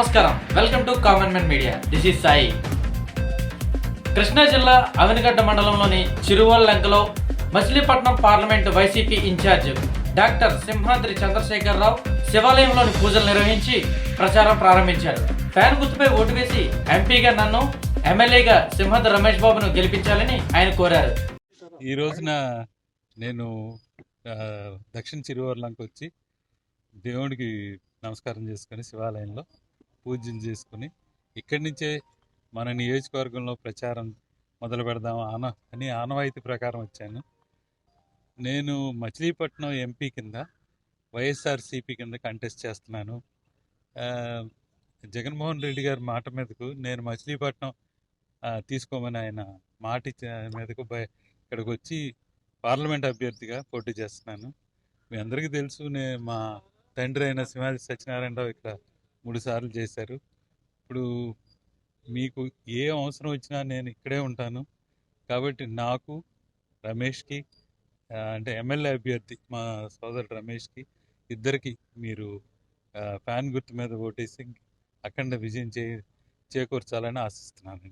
నమస్కారం. Welcome to common men media this is Sai Krishna జిల్లా అవినగడ్డ మండలంలోని చిరువల్లంకలో Machilipatnam parliament YCP incharge doctor Simhadri Chandrasekhara Rao శివాలయంలోని పూజలు నిర్వహించి ప్రచారం ప్రారంభించారు. ఫ్యాన్ గుర్తుపై ఓటు వేసి ఎంపీగా నన్ను ఎమ్మెల్యేగా సింహాద్రి రమేష్ బాబును గెలిపించాలని ఆయన కోరారు. ఈ రోజున నేను దక్షిణ చిరువర్లంకి వచ్చి దేవుడికి నమస్కారం చేసుకొని శివాలయంలో పూజలు చేసుకొని ఇక్కడి నుంచే మన నియోజకవర్గంలో ప్రచారం మొదలు పెడదాం ఆన అని ఆనవాయితీ ప్రకారం వచ్చాను. నేను మచిలీపట్నం ఎంపీ కింద వైఎస్ఆర్సీపీ కింద కంటెస్ట్ చేస్తున్నాను. జగన్మోహన్ రెడ్డి గారి మాట మీదకు నేను మచిలీపట్నం తీసుకోమని ఆయన మాట మీదకు ఇక్కడికి వచ్చి పార్లమెంట్ అభ్యర్థిగా పోటీ చేస్తున్నాను. మీ అందరికీ తెలుసు నేను మా తండ్రి అయిన సింహాద్రి సత్యనారాయణరావు ఇక్కడ మూడు సార్లు చేశారు. ఇప్పుడు మీకు ఏ అవసరం వచ్చినా నేను ఇక్కడే ఉంటాను. కాబట్టి నాకు రమేష్కి అంటే ఎమ్మెల్యే అభ్యర్థి మా సోదరుడు రమేష్కి ఇద్దరికి మీరు ఫ్యాన్ గుర్తు మీద ఓటేసి అఖండ విజయం చే చేకూర్చాలని ఆశిస్తున్నాను